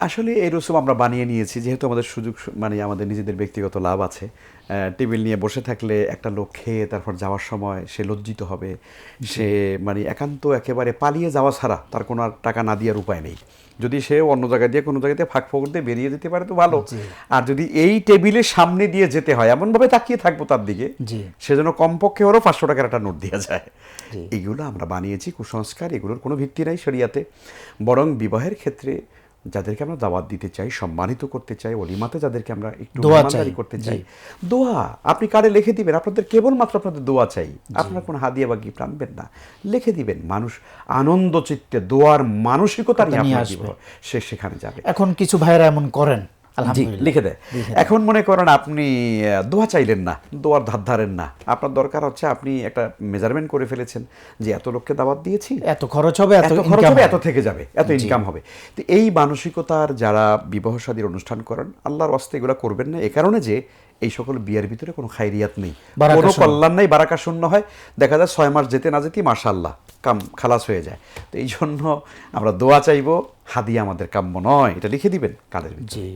আসলে এই রসুম আমরা বানিয়ে নিয়েছি যেহেতু আমাদের সুযোগ মানে আমাদের নিজেদের ব্যক্তিগত লাভ আছে। টেবিল নিয়ে বসে থাকলে একটা লোক খেয়ে তারপর যাওয়ার সময় সে লজ্জিত হবে। সে মানে একান্ত একেবারে পালিয়ে যাওয়া ছাড়া তার কোনো আর টাকা না দেওয়ার উপায় নেই। যদি সে অন্য জায়গায় দিয়ে কোনো জায়গাতে ফাঁক ফোকর দিয়ে বেরিয়ে যেতে পারে তো ভালো। আর যদি এই টেবিলের সামনে দিয়ে যেতে হয় এমনভাবে তাকিয়ে থাকব তার দিকে জি। সেজন্য কমপক্ষে ওরও পাঁচশো টাকার একটা নোট দেওয়া যায়। এগুলো আমরা বানিয়েছি কুসংস্কার এগুলোর কোনো ভিত্তি নাই শরিয়াতে। বরং বিবাহের ক্ষেত্রে যাদেরকে আমরা দাওয়াত দিতে চাই সম্মানিত করতে চাই অলিমাতে যাদেরকে আমরা একটু দোয়াচারি করতে চাই। দোয়া আপনি কারে লিখে দিবেন আপনাদের কেবলমাত্র আপনাদের দোয়া চাই। আপনারা কোনো হাদিয়া বা গিফট আনবেন না। লিখে দিবেন মানুষ আনন্দ চিত্তে দোয়ার মানসিকতা নিয়ে। সে সেখানে যাবে। এখন কিছু ভাইয়েরা এমন করেন লিখে দেয়। এখন মনে করেন আপনি দোয়া চাইলেন না দোয়ার ধার ধারেন না। আপনার দরকার হচ্ছে আপনি একটা মেজারমেন্ট করে ফেলেছেন যে এত লোককে দাওয়াত দিয়েছি এত খরচ হবে এত খরচ হবে। এত থেকে যাবে এত ইনকাম হবে। তো এই মানসিকতার যারা বিবাহ শাদীর অনুষ্ঠান করেন আল্লাহর অস্তে এগুলো করবেন না। এ কারণে যে এই সকল বিয়ের ভিতরে কোনো খাইরিয়াত নেই। কোনো কল্যাণ নেই বারাকা শূন্য হয়। দেখা যায় ছয় মাস যেতে না যেতেই মাশাল্লাহ কাম খালাস হয়ে যায়। তো এই জন্য আমরা দোয়া চাইব হাদিয়া আমাদের কাম্য নয়। এটা লিখে দিবেন কালের জি।